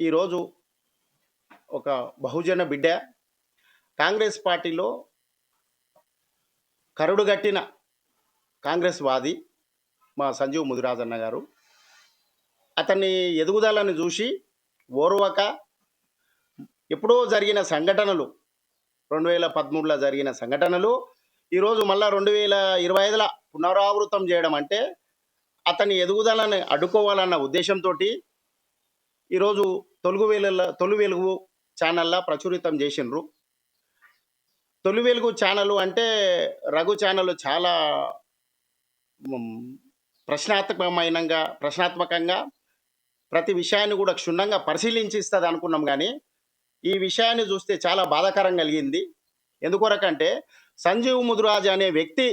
ఈరోజు ఒక బహుజన బిడ్డ కాంగ్రెస్ పార్టీలో కరుడుగట్టిన కాంగ్రెస్ వాది మా సంజీవ్ ముదిరాజన్న గారు. అతన్ని ఎదుగుదలను చూసి ఓర్వక ఎప్పుడో జరిగిన సంఘటనలు రెండు వేల పదమూడులో జరిగిన సంఘటనలు ఈరోజు మళ్ళా రెండు వేల ఇరవై ఐదులో పునరావృతం చేయడం అంటే అతని ఎదుగుదలని అడ్డుకోవాలన్న ఉద్దేశంతో ఈరోజు తొలుగు వెలుగుల తొలి వెలుగు ఛానల్లా ప్రచురితం చేసిండ్రు. తొలి వెలుగు ఛానల్ అంటే రఘు ఛానల్ చాలా ప్రశ్నాత్మకమైనగా ప్రశ్నాత్మకమైనంగా ప్రశ్నాత్మకంగా ప్రతి విషయాన్ని కూడా క్షుణ్ణంగా పరిశీలించి ఇస్తుంది అనుకున్నాం కానీ ఈ విషయాన్ని చూస్తే చాలా బాధాకరం కలిగింది. ఎందుకొరకంటే సంజీవ్ ముదురాజ్ అనే వ్యక్తి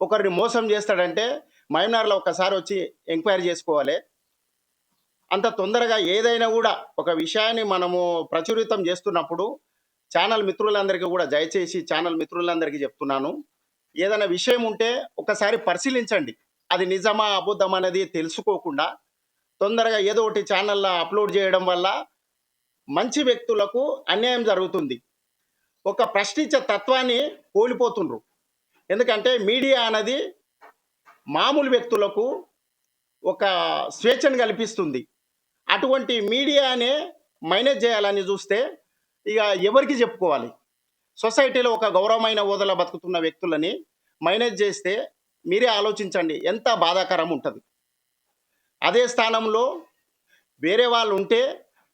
ఒకరిని మోసం చేస్తాడంటే మైనార్లో ఒకసారి వచ్చి ఎంక్వైరీ చేసుకోవాలి. అంత తొందరగా ఏదైనా కూడా ఒక విషయాన్ని మనము ప్రచురితం చేస్తున్నప్పుడు ఛానల్ మిత్రులందరికీ కూడా దయచేసి ఛానల్ మిత్రులందరికీ చెప్తున్నాను. ఏదైనా విషయం ఉంటే ఒకసారి పరిశీలించండి. అది నిజమా అబద్ధం అనేది తెలుసుకోకుండా తొందరగా ఏదో ఒకటి ఛానల్లో అప్లోడ్ చేయడం వల్ల మంచి వ్యక్తులకు అన్యాయం జరుగుతుంది. ఒక ప్రశ్నించే తత్వాన్ని కోల్పోతుండ్రు. ఎందుకంటే మీడియా అనేది మామూలు వ్యక్తులకు ఒక స్వేచ్ఛను కల్పిస్తుంది. అటువంటి మీడియానే మేనేజ్ చేయాలని చూస్తే ఇక ఎవరికి చెప్పుకోవాలి? సొసైటీలో ఒక గౌరవమైన హోదాలో బతుకుతున్న వ్యక్తులని మేనేజ్ చేస్తే మీరే ఆలోచించండి ఎంత బాధాకరం ఉంటుంది. అదే స్థానంలో వేరే వాళ్ళు ఉంటే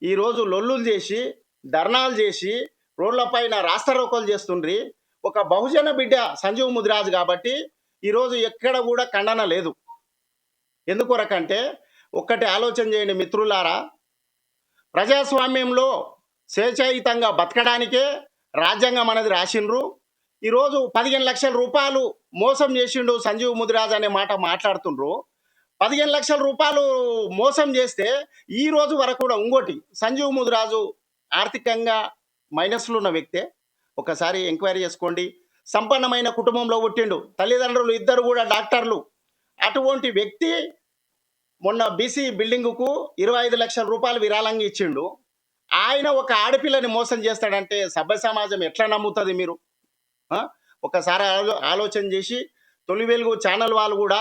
ఈరోజు లొల్లులు చేసి ధర్నాలు చేసి రోడ్లపైన రాస్తారోకలు చేస్తుండ్రి. ఒక బహుజన బిడ్డ సంజీవ్ ముదిరాజు కాబట్టి ఈరోజు ఎక్కడ కూడా ఖండన లేదు. ఎందుకొరకంటే ఒక్కటి ఆలోచన చేయండి మిత్రులారా. ప్రజాస్వామ్యంలో స్వేచ్ఛాయుతంగా బతకడానికే రాజ్యాంగం అనేది రాసిండ్రు. ఈరోజు పదిహేను లక్షల రూపాయలు మోసం చేసిండు సంజీవ్ ముదిరాజ్ అనే మాట మాట్లాడుతుండ్రు. పదిహేను లక్షల రూపాయలు మోసం చేస్తే ఈ రోజు వరకు కూడా ఇంకోటి సంజీవ్ ముదిరాజు ఆర్థికంగా మైనస్లో ఉన్న వ్యక్తే. ఒకసారి ఎంక్వైరీ చేసుకోండి. సంపన్నమైన కుటుంబంలో పుట్టిండు. తల్లిదండ్రులు ఇద్దరు కూడా డాక్టర్లు. అటువంటి వ్యక్తి మొన్న బీసీ బిల్డింగుకు ఇరవై ఐదు లక్షల రూపాయలు విరాళంగా ఇచ్చిండు. ఆయన ఒక ఆడపిల్లని మోసం చేస్తాడంటే సభ్య సమాజం ఎట్లా నమ్ముతుంది మీరు? ఒకసారి ఆలో ఆలోచన చేసి తొలి వెలుగు ఛానల్ వాళ్ళు కూడా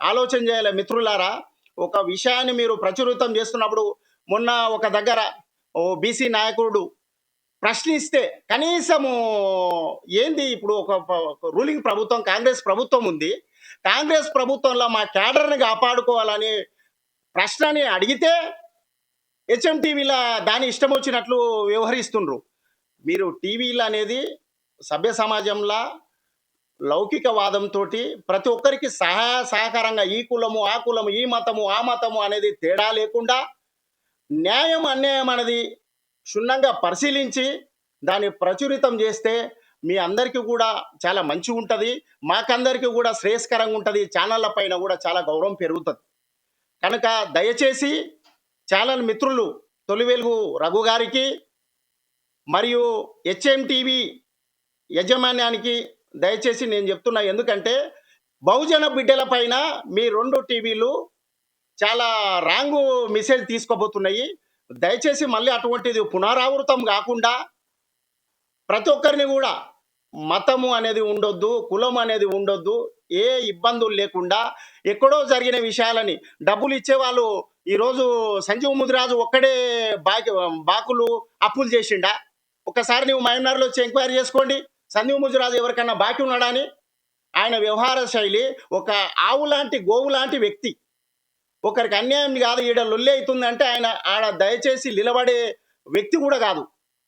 ఆలోచన చేయాలి మిత్రులారా. ఒక విషయాన్ని మీరు ప్రచురితం చేస్తున్నప్పుడు మొన్న ఒక దగ్గర ఓ బీసీ నాయకుడు ప్రశ్నిస్తే కనీసము ఏంది ఇప్పుడు ఒక రూలింగ్ ప్రభుత్వం కాంగ్రెస్ ప్రభుత్వం ఉంది. కాంగ్రెస్ ప్రభుత్వంలో మా క్యాడర్ని కాపాడుకోవాలని ప్రశ్నని అడిగితే హెచ్ఎంటీవీలో దాని ఇష్టం వచ్చినట్లు వ్యవహరిస్తుండ్రు. మీరు టీవీలు అనేది సభ్య సమాజంలో లౌకిక వాదంతో ప్రతి ఒక్కరికి సహాయ సహకారంగా ఈ కులము ఆ కులము ఈ మతము ఆ మతము అనేది తేడా లేకుండా న్యాయం అన్యాయం అనేది క్షుణ్ణంగా పరిశీలించి దాన్ని ప్రచురితం చేస్తే మీ అందరికీ కూడా చాలా మంచిగా ఉంటుంది. మాకందరికీ కూడా శ్రేయస్కరంగా ఉంటుంది. ఛానళ్ళ పైన కూడా చాలా గౌరవం పెరుగుతుంది. కనుక దయచేసి ఛానల్ మిత్రులు తొలి వెలుగు రఘు గారికి మరియు హెచ్ఎం టీవీ యజమాన్యానికి దయచేసి నేను చెప్తున్నా ఎందుకంటే బహుజన బిడ్డల పైన మీ రెండు టీవీలు చాలా రాంగు మెసేజ్ తీసుకోబోతున్నాయి. దయచేసి మళ్ళీ అటువంటిది పునరావృతం కాకుండా ప్రతి ఒక్కరిని కూడా మతము అనేది ఉండొద్దు కులం అనేది ఉండొద్దు ఏ ఇబ్బందులు లేకుండా ఎక్కడో జరిగిన విషయాలని డబ్బులు ఇచ్చేవాళ్ళు ఈరోజు సంజీవ్ ముదిరాజు ఒక్కడే బాకి బాకులు అప్పులు చేసిండా? ఒకసారి నువ్వు మైనార్లో వచ్చి ఎంక్వైరీ చేసుకోండి. సంజీవ్ ముదిరాజు ఎవరికన్నా బాకీ ఉన్నాడా అని? ఆయన వ్యవహార శైలి ఒక ఆవు లాంటి గోవు లాంటి వ్యక్తి. ఒకరికి అన్యాయం కాదు ఈడ లొల్లి అవుతుందంటే ఆయన ఆడ దయచేసి నిలబడే వ్యక్తి కూడా కాదు.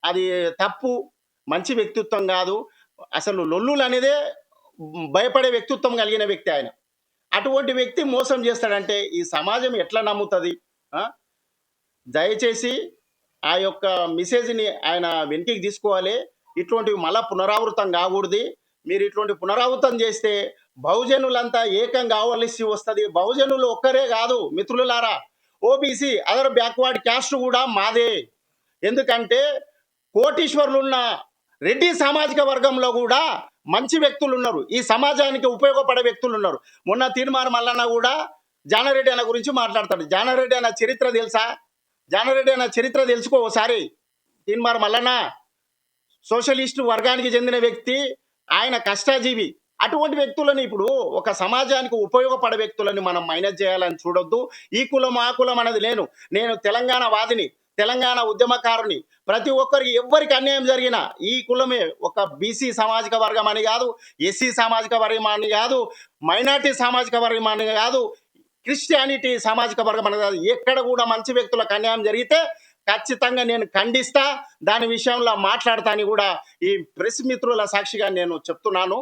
అది తప్పు మంచి వ్యక్తిత్వం కాదు. అసలు లొల్లులు అనేదే భయపడే వ్యక్తిత్వం కలిగిన వ్యక్తి ఆయన. అటువంటి వ్యక్తి మోసం చేస్తాడంటే ఈ సమాజం ఎట్లా నమ్ముతుంది? దయచేసి ఆ యొక్క మెసేజ్ని ఆయన వెంటికి తీసుకోవాలి. ఇటువంటివి మళ్ళా పునరావృతం కాకూడదు. మీరు ఇటువంటి పునరావృతం చేస్తే బహుజనులంతా ఏకం కావలసి వస్తుంది. బహుజనులు ఒక్కరే కాదు మిత్రులారా. ఓబీసీ అదర్ బ్యాక్వర్డ్ క్యాస్ట్ కూడా మాదే. ఎందుకంటే కోటీశ్వరులు ఉన్న రెడ్డి సామాజిక వర్గంలో కూడా మంచి వ్యక్తులు ఉన్నారు. ఈ సమాజానికి ఉపయోగపడే వ్యక్తులు ఉన్నారు. మొన్న తీర్మానం మల్లన్న కూడా జానారెడ్డి అన్న గురించి మాట్లాడతాడు. జానారెడ్డి అన్న చరిత్ర తెలుసా? జానారెడ్డి అన్న చరిత్ర తెలుసుకో ఒకసారి తీన్మార్ మల్లన్న సోషలిస్టు వర్గానికి చెందిన వ్యక్తి ఆయన కష్టాజీవి. అటువంటి వ్యక్తులను ఇప్పుడు ఒక సమాజానికి ఉపయోగపడే వ్యక్తులని మనం మైనస్ చేయాలని చూడొద్దు. ఈ కులం ఆ కులం అనేది లేను నేను తెలంగాణ వాదిని. తెలంగాణ ఉద్యమకారుని ప్రతి ఒక్కరికి ఎవ్వరికి అన్యాయం జరిగినా ఈ కులమే ఒక బీసీ సామాజిక వర్గం అని కాదు ఎస్సీ సామాజిక వర్గం అని కాదు మైనార్టీ సామాజిక వర్గం అని కాదు క్రిస్టియానిటీ సామాజిక వర్గం అని కాదు. ఎక్కడ కూడా మంచి వ్యక్తులకు అన్యాయం జరిగితే ఖచ్చితంగా నేను ఖండిస్తా. దాని విషయంలో మాట్లాడతాని కూడా ఈ ప్రెస్ మిత్రుల సాక్షిగా నేను చెప్తున్నాను.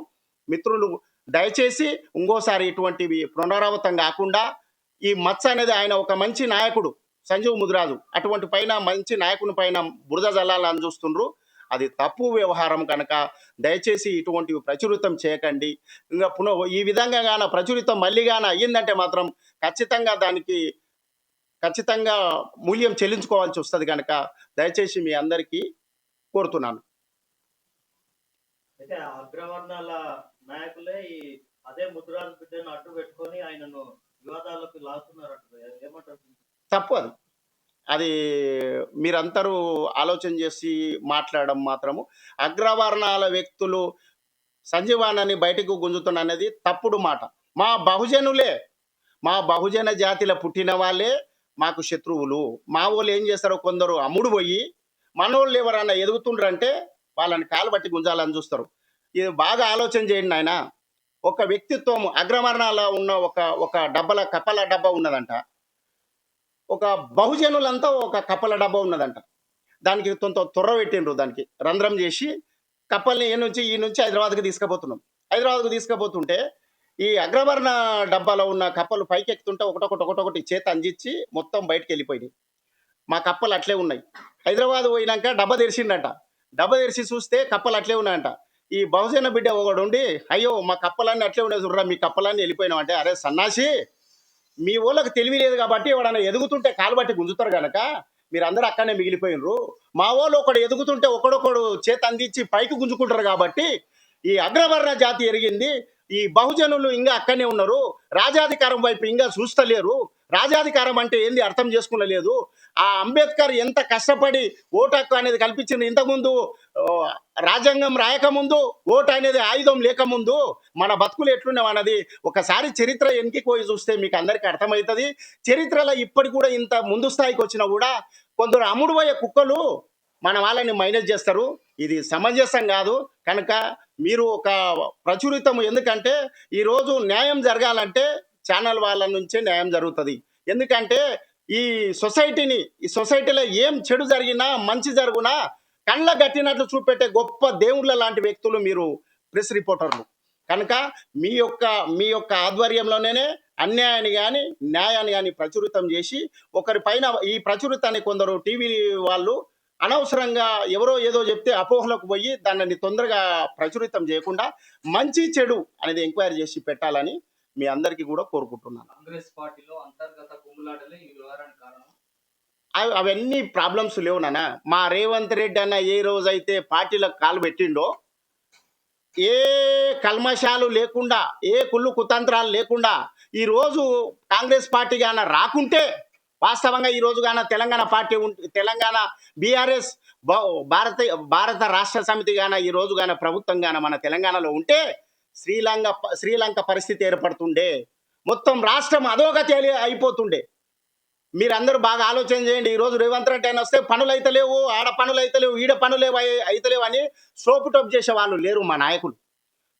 మిత్రులు దయచేసి ఇంకోసారి ఇటువంటివి పునరావృతం కాకుండా ఈ మత్స అనేది ఆయన ఒక మంచి నాయకుడు. సంజీవ్ ముదిరాజు. అటువంటి పైన మంచి నాయకుని పైన బురద జల్లాలని చూస్తుండ్రు. అది తప్పు వ్యవహారం కనుక దయచేసి ఇటువంటివి ప్రచురితం చేయకండి. ఇంకా పునః ఈ విధంగా గాన ప్రచురితం మళ్ళీ గాన అయ్యిందంటే మాత్రం ఖచ్చితంగా దానికి ఖచ్చితంగా మూల్యం చెల్లించుకోవాల్సి వస్తుంది కనుక దయచేసి మీ అందరికీ కోరుతున్నాను. అయితే అగ్రవర్ణాల నాయకులే ఈ అదే ముద్రాజు బిడ్డను అడ్డు పెట్టుకొని ఆయనను వివాదాలకు లాగుతున్నారంట ఏమంటారు తప్పు అది అది మీరందరూ ఆలోచన చేసి మాట్లాడడం మాత్రము. అగ్రవర్ణాల వ్యక్తులు సంజీవానని బయటకు గుంజుతున్న అనేది తప్పుడు మాట. మా బహుజనులే మా బహుజన జాతిలో పుట్టిన వాళ్ళే మాకు శత్రువులు. మా వాళ్ళు ఏం చేస్తారో కొందరు అమ్ముడు పోయి మనోళ్ళు ఎవరన్నా ఎదుగుతుండ్రంటే వాళ్ళని కాలు బట్టి గుంజాలని చూస్తారు. ఇది బాగా ఆలోచన చేయండి నాయన. ఒక వ్యక్తిత్వం అగ్రవర్ణాల ఉన్న ఒక ఒక డబ్బల కప్పల డబ్బా ఉన్నదంట. ఒక బహుజనులంతా ఒక కప్పల డబ్బా ఉన్నదంట. దానికి కొంత త్వర పెట్టిండ్రు దానికి. రంధ్రం చేసి కప్పల్ని ఈ నుంచి ఈ నుంచి హైదరాబాద్కి తీసుకుపోతున్నాం. హైదరాబాద్కు తీసుకుపోతుంటే ఈ అగ్రవర్ణ డబ్బాలో ఉన్న కప్పలు పైకి ఎక్కుతుంటే ఒకటొకటి ఒకటొకటి చేత అందించి మొత్తం బయటకు వెళ్ళిపోయినాయి. మా కప్పలు అట్లే ఉన్నాయి. హైదరాబాద్ పోయినాక డబ్బా తెరిచిండట. డబ్బా తెరిచి చూస్తే కప్పలు అట్లే ఉన్నాయంట. ఈ బహుజన బిడ్డ ఒకడు ఉండి అయ్యో మా కప్పలన్నీ అట్లే ఉండేది చూడరా మీ కప్పలన్నీ వెళ్ళిపోయినాం అంటే అరే సన్నాసి మీ ఊళ్ళకి తెలివి లేదు కాబట్టి ఎవడన్నా ఎదుగుతుంటే కాలుబట్టి గుంజుతారు కనుక మీరందరూ అక్కడనే మిగిలిపోయినరు. మా వాళ్ళు ఒకడు ఎదుగుతుంటే ఒకడొకడు చేత అందించి పైకి గుంజుకుంటారు కాబట్టి ఈ అగ్రవర్ణ జాతి ఎరిగింది. ఈ బహుజనులు ఇంకా అక్కడనే ఉన్నారు. రాజాధికారం వైపు ఇంకా చూస్తలేరు. రాజాధికారం అంటే ఏంది అర్థం చేసుకునలేదు. ఆ అంబేద్కర్ ఎంత కష్టపడి ఓటు హక్కు అనేది కల్పించింది ఇంతకుముందు రాజ్యాంగం రాయకముందు ఓటు అనేది ఆయుధం లేకముందు మన బతుకులు ఎట్లున్నాం అన్నది ఒకసారి చరిత్ర వెనక్కి పోయి చూస్తే మీకు అందరికీ అర్థమవుతుంది. చరిత్రలో ఇప్పటి కూడా ఇంత ముందు స్థాయికి వచ్చినా కూడా కొందరు అమ్ముడుపోయే కుక్కలు మన వాళ్ళని మైనస్ చేస్తారు. ఇది సమంజసం కాదు. కనుక మీరు ఒక ప్రచురితం ఎందుకంటే ఈరోజు న్యాయం జరగాలంటే ఛానల్ వాళ్ళ నుంచే న్యాయం జరుగుతుంది. ఎందుకంటే ఈ సొసైటీని ఈ సొసైటీలో ఏం చెడు జరిగినా మంచి జరుగునా కళ్ళ గట్టినట్లు చూపెట్టే గొప్ప దేవుళ్ళ లాంటి వ్యక్తులు మీరు ప్రెస్ రిపోర్టర్లు. కనుక మీ యొక్క మీ యొక్క ఆధ్వర్యంలోనే అన్యాయాన్ని కానీ న్యాయాన్ని కానీ ప్రచురితం చేసి ఒకరి పైన ఈ ప్రచురితాన్ని కొందరు టీవీ వాళ్ళు అనవసరంగా ఎవరో ఏదో చెప్తే అపోహలకు పోయి దానిని తొందరగా ప్రచురితం చేయకుండా మంచి చెడు అనేది ఎంక్వైరీ చేసి పెట్టాలని మీ అందరికీ కూడా కోరుకుంటున్నాను. కాంగ్రెస్ పార్టీలో అంతర్గత కుమ్ములాటలే ఈ వ్యవహారానికి కారణం. అవి అవన్నీ ప్రాబ్లమ్స్ లేవు నాన్న. మా రేవంత్ రెడ్డి అన్న ఏ రోజైతే పార్టీలకు కాలు పెట్టిండో ఏ కల్మషాలు లేకుండా ఏ కుళ్ళు కుతంత్రాలు లేకుండా ఈ రోజు కాంగ్రెస్ పార్టీ గాన రాకుంటే వాస్తవంగా ఈ రోజు గాన తెలంగాణ పార్టీ ఉంట- తెలంగాణ బీఆర్ఎస్ భారత భారత రాష్ట్ర సమితి గాన ఈ రోజు గాన ప్రభుత్వం గాన మన తెలంగాణలో ఉంటే శ్రీలంక శ్రీలంక పరిస్థితి ఏర్పడుతుండే. మొత్తం రాష్ట్రం అధోగతి అయిపోతుండే. మీరందరూ బాగా ఆలోచన చేయండి. ఈ రోజు రేవంత్ రెడ్డి ఆయన వస్తే పనులు అయితే లేవు ఆడ పనులు అయితే లేవు ఈడ పనులు అయితే అని సోపు టప్ చేసే వాళ్ళు లేరు మా నాయకులు.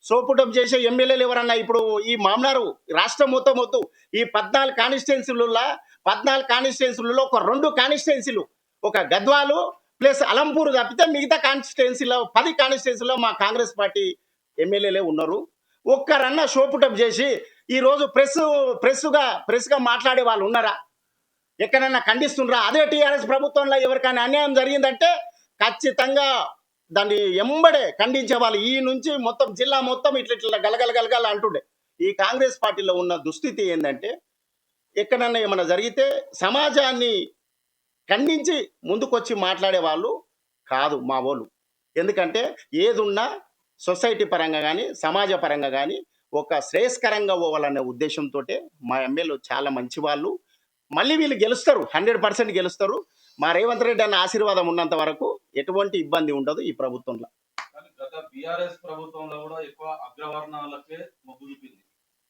సోపు టప్ చేసే ఎమ్మెల్యేలు ఎవరన్నా ఇప్పుడు ఈ మామనారు రాష్ట్రం మొత్తం మొత్తం ఈ పద్నాలుగు కానిస్టిట్యున్సీలలో పద్నాలుగు కానిస్టిట్యున్సీలలో ఒక రెండు కానిస్టిట్యున్సీలు ఒక గద్వాలు ప్లస్ అలంపూర్ తప్పితే మిగతా కాన్స్టిట్యున్సీలో పది కాన్స్టిట్యున్సీలో మా కాంగ్రెస్ పార్టీ ఎమ్మెల్యేలే ఉన్నారు. ఒక్కరన్నా షోపుటప్ చేసి ఈరోజు ప్రెస్ ప్రెస్గా ప్రెస్గా మాట్లాడే వాళ్ళు ఉన్నారా? ఎక్కడన్నా ఖండిస్తుండ్రా? అదే టీఆర్ఎస్ ప్రభుత్వంలో ఎవరికైనా అన్యాయం జరిగిందంటే ఖచ్చితంగా దాన్ని ఎంబడే ఖండించే వాళ్ళు ఈ నుంచి మొత్తం జిల్లా మొత్తం ఇట్లా ఇట్లా గలగల గలగల అంటుండే. ఈ కాంగ్రెస్ పార్టీలో ఉన్న దుస్థితి ఏంటంటే ఎక్కడన్నా ఏమైనా జరిగితే సమాజాన్ని ఖండించి ముందుకొచ్చి మాట్లాడే వాళ్ళు కాదు మా వాళ్ళు. ఎందుకంటే ఏదున్నా సొసైటీ పరంగా కానీ సమాజ పరంగా కానీ ఒక శ్రేయస్కరంగా పోవాలనే ఉద్దేశంతో మా ఎమ్మెల్యే చాలా మంచి వాళ్ళు మళ్ళీ వీళ్ళు గెలుస్తారు హండ్రెడ్ పర్సెంట్ గెలుస్తారు. మా రేవంత్ రెడ్డి అన్న ఆశీర్వాదం ఉన్నంత వరకు ఎటువంటి ఇబ్బంది ఉండదు ఈ ప్రభుత్వంలో. గత బీఆర్ఎస్ ప్రభుత్వంలో కూడా ఎక్కువ అగ్రవర్ణాలకే మొగ్గు చూపింది.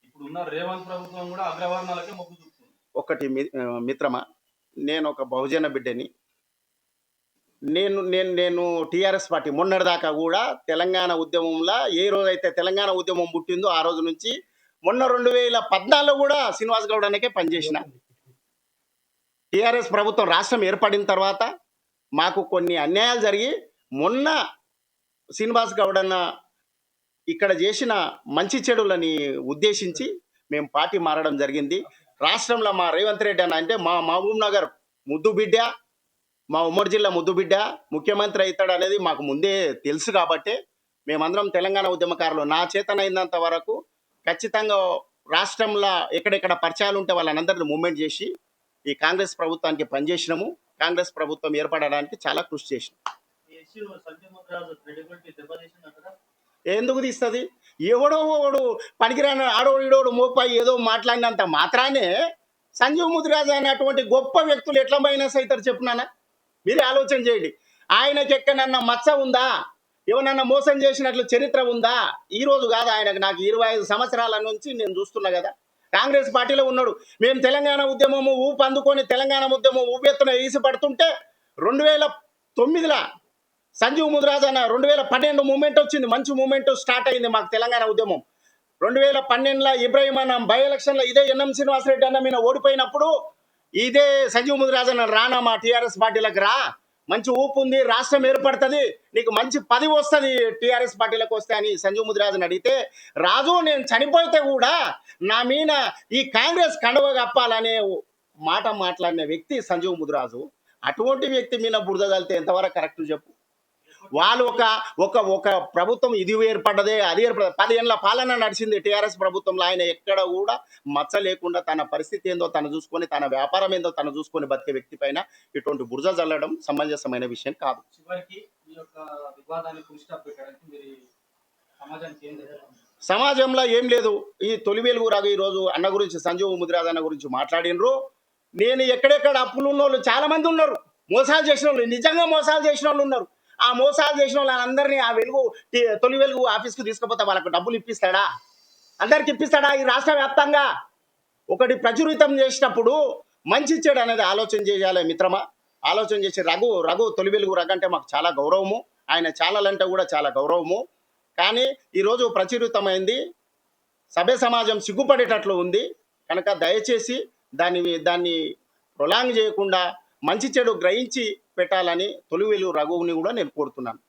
ఇప్పుడు ఉన్న రేవంత్ ప్రభుత్వం కూడా అగ్రవర్ణాలకే మొగ్గు చూపుతుంది. ఒకటి మిత్రమా నేను ఒక బహుజన బిడ్డని నేను నేను నేను టీఆర్ఎస్ పార్టీ మొన్నటిదాకా కూడా తెలంగాణ ఉద్యమంలో ఏ రోజైతే తెలంగాణ ఉద్యమం పుట్టిందో ఆ రోజు నుంచి మొన్న రెండు వేల పద్నాలుగులో కూడా శ్రీనివాస్ గౌడ్ అనేకే పనిచేసిన. టీఆర్ఎస్ ప్రభుత్వం రాష్ట్రం ఏర్పడిన తర్వాత మాకు కొన్ని అన్యాయాలు జరిగి మొన్న శ్రీనివాస్ గౌడ్ అన్న ఇక్కడ చేసిన మంచి చెడులని ఉద్దేశించి మేము పార్టీ మారడం జరిగింది. రాష్ట్రంలో మా రేవంత్ రెడ్డి అన్న అంటే మా మహబూబ్ నగర్ ముద్దు బిడ్డ మా ఉమ్మడి జిల్లా ముద్దు బిడ్డ ముఖ్యమంత్రి అవుతాడు అనేది మాకు ముందే తెలుసు కాబట్టి మేమందరం తెలంగాణ ఉద్యమకారులు. నా చేతనైనంత వరకు ఖచ్చితంగా రాష్ట్రంలో ఎక్కడెక్కడ పరిచయాలు ఉంటే వాళ్ళందరినీ మూమెంట్ చేసి ఈ కాంగ్రెస్ ప్రభుత్వానికి పనిచేసినాము. కాంగ్రెస్ ప్రభుత్వం ఏర్పడడానికి చాలా కృషి చేసినాం. ఎందుకు తీస్తుంది? ఎవడో ఒకడు పనికిరాని ఆడోడు ఈడోడు మోపాయి ఏదో మాట్లాడినంత మాత్రానే సంజీవ్ ముదిరాజు అనేటువంటి గొప్ప వ్యక్తులు ఎట్లా మైనస్ అవుతారు చెప్పునానా మీరే ఆలోచన చేయండి. ఆయనకి ఎక్కడన్నా మచ్చ ఉందా? ఏమన్నా మోసం చేసినట్లు చరిత్ర ఉందా? ఈ రోజు కాదు ఆయనకు. నాకు ఇరవై ఐదు సంవత్సరాల నుంచి నేను చూస్తున్నా కదా. కాంగ్రెస్ పార్టీలో ఉన్నాడు. మేము తెలంగాణ ఉద్యమము ఊపు అందుకొని తెలంగాణ ఉద్యమం ఊపెత్తున ఈసిపడుతుంటే రెండు వేల తొమ్మిదిలో సంజీవ్ ముదిరాజ్ అన్న రెండు వేల పన్నెండు మూమెంట్ వచ్చింది. మంచి మూమెంట్ స్టార్ట్ అయింది మాకు తెలంగాణ ఉద్యమం. రెండు వేల పన్నెండులో ఇబ్రాహిం అన్న బై ఎలక్షన్లో ఇదే ఎన్ఎం శ్రీనివాసరెడ్డి అన్న మీద ఓడిపోయినప్పుడు ఇదే సంజీవ్ ముదిరాజన్ అన్న రానా మా టీఆర్ఎస్ పార్టీలకు రా. మంచి ఊపు ఉంది రాష్ట్రం ఏర్పడుతుంది నీకు మంచి పదవి వస్తుంది టీఆర్ఎస్ పార్టీలకు వస్తే అని సంజీవ్ ముదిరాజుని అడిగితే రాజు నేను చనిపోతే కూడా నా మీద ఈ కాంగ్రెస్ కండవ కప్పాలనే మాట మాట్లాడిన వ్యక్తి సంజీవ్ ముదిరాజు. అటువంటి వ్యక్తి మీద బురద చల్లితే ఎంతవరకు కరెక్ట్ చెప్పు? వాళ్ళు ఒక ఒక ఒక ప్రభుత్వం ఇది ఏర్పడ్డదే అది ఏర్పడదు పదిహేనుల పాలన నడిచింది టీఆర్ఎస్ ప్రభుత్వంలో. ఆయన ఎక్కడ కూడా మచ్చ లేకుండా తన పరిస్థితి ఏందో తను చూసుకొని తన వ్యాపారం ఏందో తను చూసుకొని బతికే వ్యక్తి పైన ఇటువంటి బురద చల్లడం సమంజసమైన విషయం కాదు. చివరికి ఈ యొక్క వివాదాన్ని మీరు సమాజంలో ఏం లేదు. ఈ తొలి వెలుగు రాగు ఈరోజు అన్న గురించి సంజీవ్ ముదిరాజ్ అన్న గురించి మాట్లాడినరు. నేను ఎక్కడెక్కడ అప్పులు ఉన్న వాళ్ళు చాలా మంది ఉన్నారు. మోసాలు చేసిన వాళ్ళు నిజంగా మోసాలు చేసిన వాళ్ళు ఉన్నారు. ఆ మోసాలు చేసిన వాళ్ళందరినీ ఆ వెలుగు తొలి వెలుగు ఆఫీస్కి తీసుకుపోతే వాళ్ళకు డబ్బులు ఇప్పిస్తాడా? అందరికి ఇప్పిస్తాడా ఈ రాష్ట్ర వ్యాప్తంగా? ఒకటి ప్రచురితం చేసినప్పుడు మంచి చెడు అనేది ఆలోచన చేయాలి మిత్రమా. ఆలోచన చేసి రఘు రఘు తొలి వెలుగు రఘు అంటే మాకు చాలా గౌరవము. ఆయన ఛానల్ అంటే కూడా చాలా గౌరవము. కానీ ఈరోజు ప్రచురితమైంది సభ్య సమాజం సిగ్గుపడేటట్లు ఉంది. కనుక దయచేసి దాన్ని దాన్ని ప్రొలాంగ్ చేయకుండా మంచి చెడు గ్రహించి పెట్టాలని తొలి వెలుగు రఘువుని కూడా నేను కోరుతున్నాను.